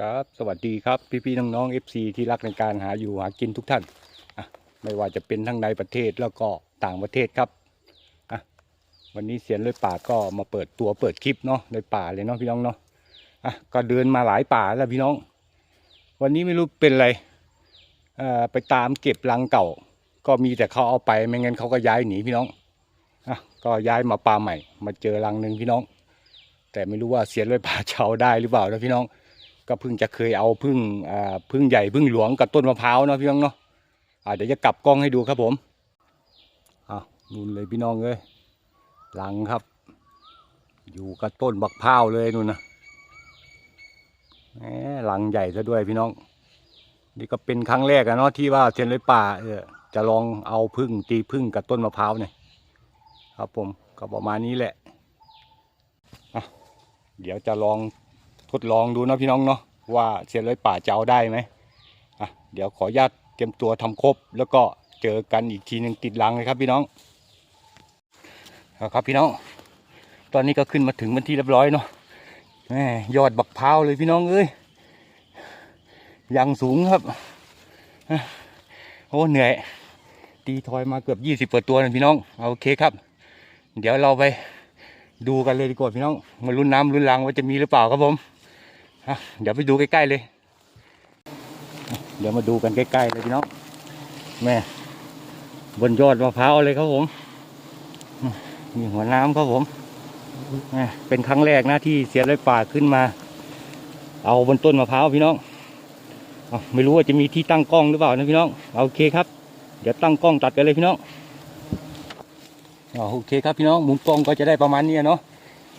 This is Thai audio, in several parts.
ครับสวัสดีครับพี่ๆน้องๆ FC ที่รักในการหาอยู่หากินทุกท่านอะไม่ว่าจะเป็นทั้งในประเทศแล้วก็ต่างประเทศครับอะวันนี้เสียนเลยป่าก็มาเปิดตัวเปิดคลิปเนาะในป่าเลยเนาะพี่น้องเนาะอะก็เดินมาหลายป่าแล้วพี่น้อง วันนี้ไม่รู้เป็นอะไรเอ่อไปตามเก็บรังเก่า ก็มีแต่เขาเอาไปไม่งั้นเขาก็ย้ายหนีพี่น้องอะก็ย้ายมาป่าใหม่ มาเจอรังหนึ่งพี่น้อง แต่ไม่รู้ว่าเสียนเลยป่าจะเอาได้หรือเปล่านะพี่น้อง ก็เพิ่งจะเคยเอาพึ่งพึ่งใหญ่พึ่งหลวงกับต้นมะพร้าวเนาะพี่น้องเนาะอาเดี๋ยวจะกลับกล้องให้ดูครับผมอะนู่นเลยพี่น้องเอ้ยหลังครับ อยู่กับต้นบักพร้าวเลยนู่นนะแหมหลังใหญ่ซะด้วยพี่น้อง นี่ก็เป็นครั้งแรกอะเนาะที่ว่าเซียนเลยป่าเออจะลองเอาพึ่งตีพึ่งกับต้นมะพร้าวเนี่ยครับผมก็ประมาณนี้แหละอะเดี๋ยวจะลอง ทดลองดูนะพี่น้องเนาะว่าเซียนร้อยป่าจะเอาได้ไหมอะเดี๋ยวขออนุญาตเตรียมตัวทำครบ แล้วก็เจอกันอีกทีหนึ่งติดลังเลยครับพี่น้องครับพี่น้อง ตอนนี้ก็ขึ้นมาถึงเป็นที่เรียบร้อยเนาะแม่ยอดบักพร้าวเลยพี่น้องเอ้ยยังสูงครับโอ้เหนื่อย ตีทอยมาเกือบยี่สิบเปิดตัวนะพี่น้องเอาโอเคครับ เดี๋ยวเราไปดูกันเลยดีกว่าพี่น้องมาลุ้นน้ำลุ้นรังว่าจะมีหรือเปล่าครับผม เดี๋ยวไปดูใกล้ๆเลย เดี๋ยวมาดูกันใกล้ๆเลยพี่น้องแม่บนยอดมะพร้าวเลยครับผมมีหัวน้ำครับผมแม่เป็นครั้งแรกนะที่เสียร้อยป่าขึ้นมา เอาบนต้นมะพร้าวพี่น้องไม่รู้ว่าจะมีที่ตั้งกล้องหรือเปล่านะพี่น้องโอเคครับ เดี๋ยวตั้งกล้องตัดกันเลยพี่น้องโอเคครับพี่น้องมุมกล้องก็จะได้ประมาณนี้เนาะ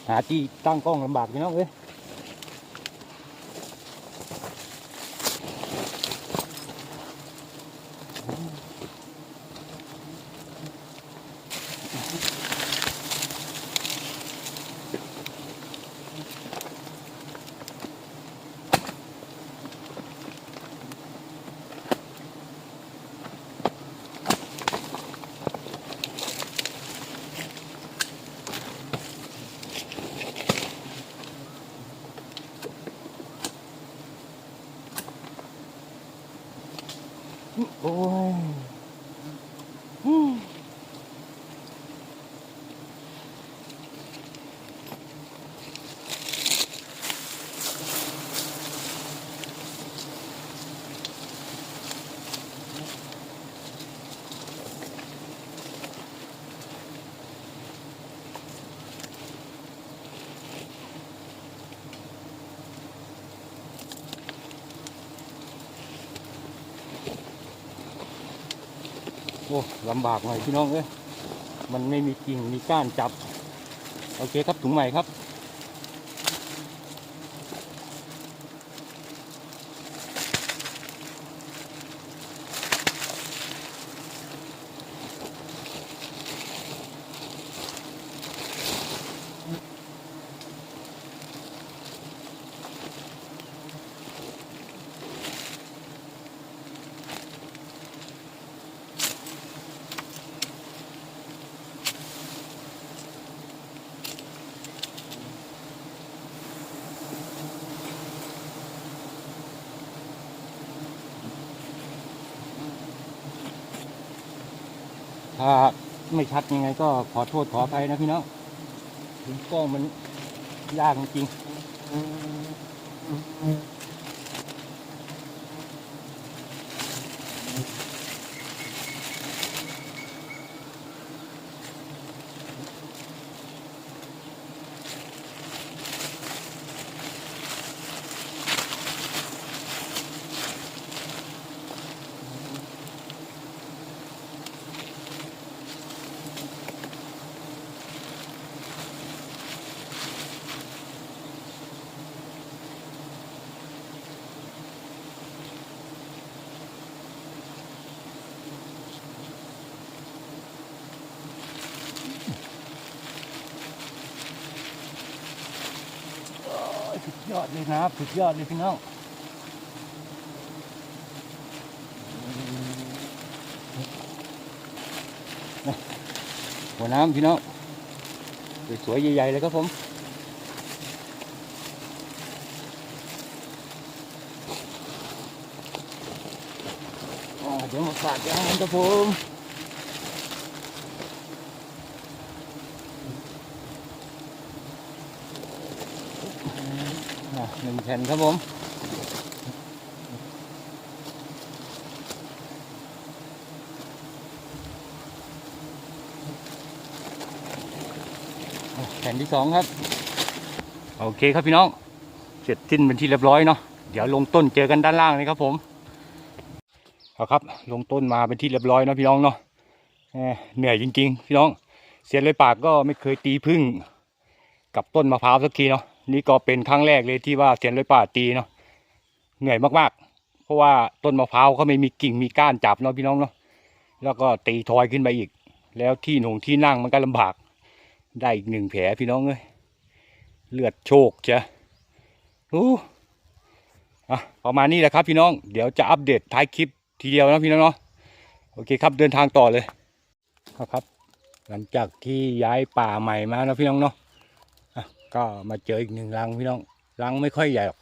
หาที่ตั้งกล้องลำบากพี่น้องเอ้ย โอ้ โอ้ลำบากหน่อยพี่น้องเอ้ยมันไม่มีกิ่งมีก้านจับ โอเคครับถุงใหม่ครับ ถ้าไม่ชัดยังไงก็ขอโทษขออภัยนะพี่น้องถึงกล้องมันยากจริงโยอดเลยนะครัสุดยอดเลยพี่น้องหัวน้ำพี่น้องสวยใหญ่ๆเลยครับผมเดี๋ยวมาฝากยางครับผม หนึ่งแผ่นครับผมแผ่นที่สองครับ โอเคครับพี่น้อง เสร็จสิ้นเป็นที่เรียบร้อยเนาะเดี๋ยวลงต้นเจอกันด้านล่างเลยครับผมเอาครับ ลงต้นมาเป็นที่เรียบร้อยเนาะพี่น้องเนาะเหนื่อยจริง ๆ พี่น้อง เสียเลยปากก็ไม่เคยตีพึ่งกับต้นมะพร้าวสักทีเนาะ นี่ก็เป็นครั้งแรกเลยที่ว่าเสียเลยป่าตีเนาะเหนื่อยมากๆ เพราะว่าต้นมะพร้าวเขาไม่มีกิ่งมีก้านจับเนาะพี่น้องเนาะแล้วก็ตีทอยขึ้นไปอีก แล้วที่หนงที่นั่งมันก็ลำบาก ได้อีกหนึ่งแผลพี่น้องเอ้ยเลือดโชกจ้ะอู้อะประมาณนี้แหละครับพี่น้องเดี๋ยวจะอัปเดตท้ายคลิปทีเดียวนะพี่น้องเนาะโอเคครับเดินทางต่อเลยครับ หลังจากที่ย้ายป่าใหม่มานะพี่น้องเนาะ ก็มาเจออีกหนึ่งรังพี่น้องรังไม่ค่อยใหญ่หรอก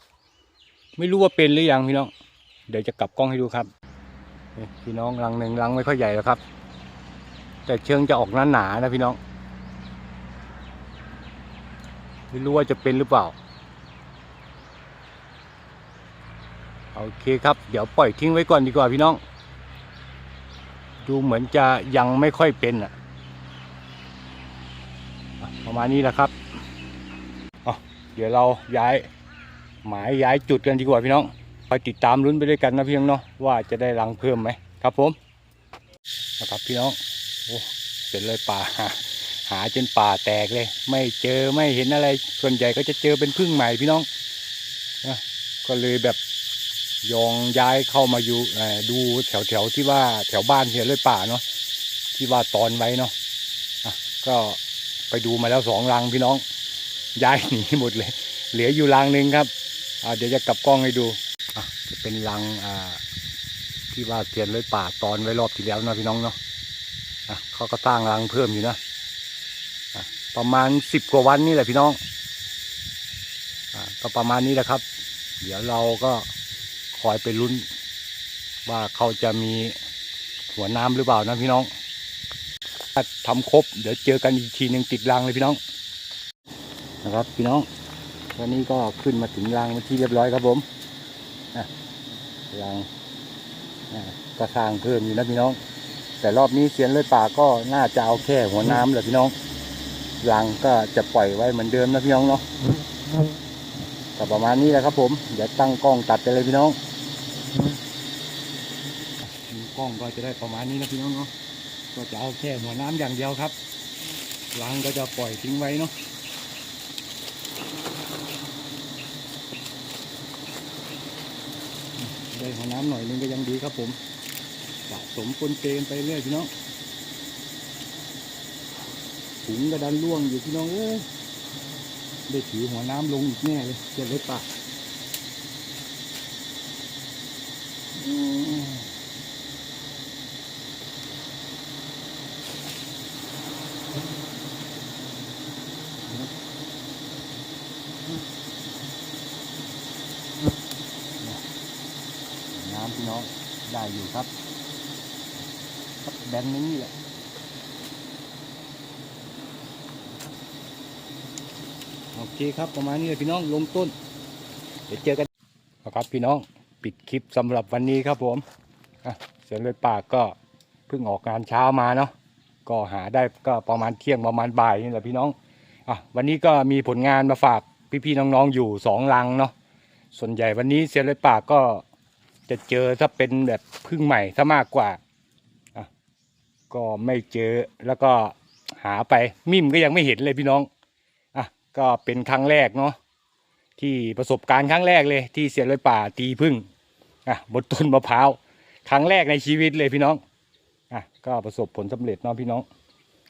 ไม่รู้ว่าเป็นหรือยังพี่น้อง เดี๋ยวจะกลับกล้องให้ดูครับพี่น้องรังหนึ่งรังไม่ค่อยใหญ่หรอกครับ แต่เชิงจะออกหนาๆนะพี่น้อง ไม่รู้ว่าจะเป็นหรือเปล่าโอเคครับ เดี๋ยวปล่อยทิ้งไว้ก่อนดีกว่าพี่น้อง ดูเหมือนจะยังไม่ค่อยเป็นอะประมาณนี้แหละครับ ดี๋ยวเราย้ายหมายย้ายจุดกันดีกว่าพี่น้องไปติดตามลุ้นไปด้วยกันนะพี่น้องเนาะว่าจะได้รังเพิ่มไหมครับผมนะครับพี่น้องโอ้เป็นเลยป่าหาจนป่าแตกเลย ไม่เจอไม่เห็นอะไร ส่วนใหญ่ก็จะเจอเป็นพึ่งใหม่พี่น้องนะก็เลยแบบยองย้ายเข้ามาอยู่ดูแถวแถวที่ว่าแถวบ้านเสียเลยป่าเนาะที่ว่าตอนไว้เนาะะก็ไปดูมาแล้วสองรังพี่น้อง ย้ายหนีหมดเลย เหลืออยู่รังหนึ่งครับเดี๋ยวจะกลับกล้องให้ดูจะเป็นรังที่ว่าเสียนเลยป่าตอนไว้รอบที่แล้วนะพี่น้องเนาะะเขาก็สร้างรังเพิ่มอยู่นะประมาณสิบกว่าวันนี่แหละพี่น้องอก็ประมาณนี้แหละครับ เดี๋ยวเราก็คอยไปลุ้น ว่าเขาจะมีหัวน้ำหรือเปล่านะพี่น้องถ้าทำครบ เดี๋ยวเจอกันอีกทีหนึ่งติดรังเลยพี่น้อง นะครับพี่น้องวันนี้ก็ขึ้นมาถึงรังเป็นที่เรียบร้อยครับผมอะรังอะก็สร้างเพิ่มอยู่นะพี่น้อง แต่รอบนี้เสียนเลยป่าก็น่าจะเอาแค่หัวน้ำแหละพี่น้องรังก็จะปล่อยไว้เหมือนเดิมนะพี่น้องเนาะก็ประมาณนี้แหละครับ ผมเดี๋ยวตั้งกล้องตัดไปเลยพี่น้องกล้องก็จะได้ประมาณนี้นะพี่น้องเนาะก็จะเอาแค่หัวน้ำอย่างเดียวครับรังก็จะปล่อยทิ้งไว้เนาะ ได้หัวน้ำหน่อยนึงก็ยังดีครับผมสะสมปนเปนไปเรื่อยพี่น้องถุงกระดันล่วงอยู่พี่น้องเอ้ยได้ถือหัวน้ำลงอีกแน่เลยเจ็บเลยปะอืมน้ำพี่น้อง ได้อยู่ครับครับแบนนี้แหละโอเคครับประมาณนี้เลยพี่น้องลงต้น เดี๋ยวเจอกันครับพี่น้องปิดคลิปสำหรับวันนี้ครับผมเสือเลยปากก็เพิ่งออกงานเช้ามาเนาะก็หาได้ก็ประมาณเที่ยงประมาณบ่ายนี่แหละพี่น้องอะวันนี้ก็มีผลงานมาฝากพี่ๆน้องๆอยู่สองลังเนาะส่วนใหญ่วันนี้เสือเลยปากก็ จะเจอถ้าเป็นแบบพึ่งใหม่ซะมากกว่า ก็ไม่เจอแล้วก็หาไปมิ่มก็ยังไม่เห็นเลยพี่น้อง อะก็เป็นครั้งแรกเนาะที่ประสบการณ์ครั้งแรกเลยที่เสียเลยป่าตีพึ่งอะบนต้นมะพร้าวครั้งแรกในชีวิตเลยพี่น้องอะก็ประสบผลสำเร็จเนาะพี่น้อง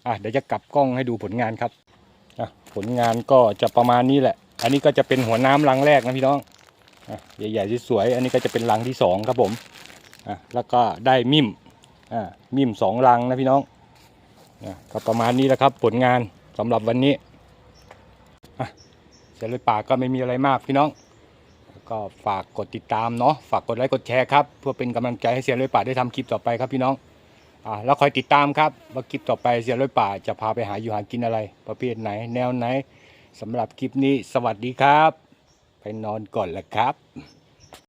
อะเดี๋ยวจะกลับกล้องให้ดูผลงานครับอะผลงานก็จะประมาณนี้แหละ อันนี้ก็จะเป็นหัวน้ำรังแรกนะพี่น้อง ใหญ่ๆสวยๆอันนี้ก็จะเป็นรังที่สองครับผมแล้วก็ได้มิมมิมสองรังนะพี่น้องก็ประมาณนี้แล้วครับผลงานสำหรับวันนี้เสร็จเลยป่าก็ไม่มีอะไรมากพี่น้อง ก็ฝากกดติดตามเนาะฝากกดไลค์กดแชร์ครับเพื่อเป็นกำลังใจให้เสียเลยป่าได้ทำคลิปต่อไปครับพี่น้องอแล้วคอยติดตามครับว่าคลิปต่อไปเสียเลยป่าจะพาไปหาอยู่หากินอะไร ประเภทไหน แนวไหนสำหรับคลิปนี้สวัสดีครับ ไปนอนก่อนละครับ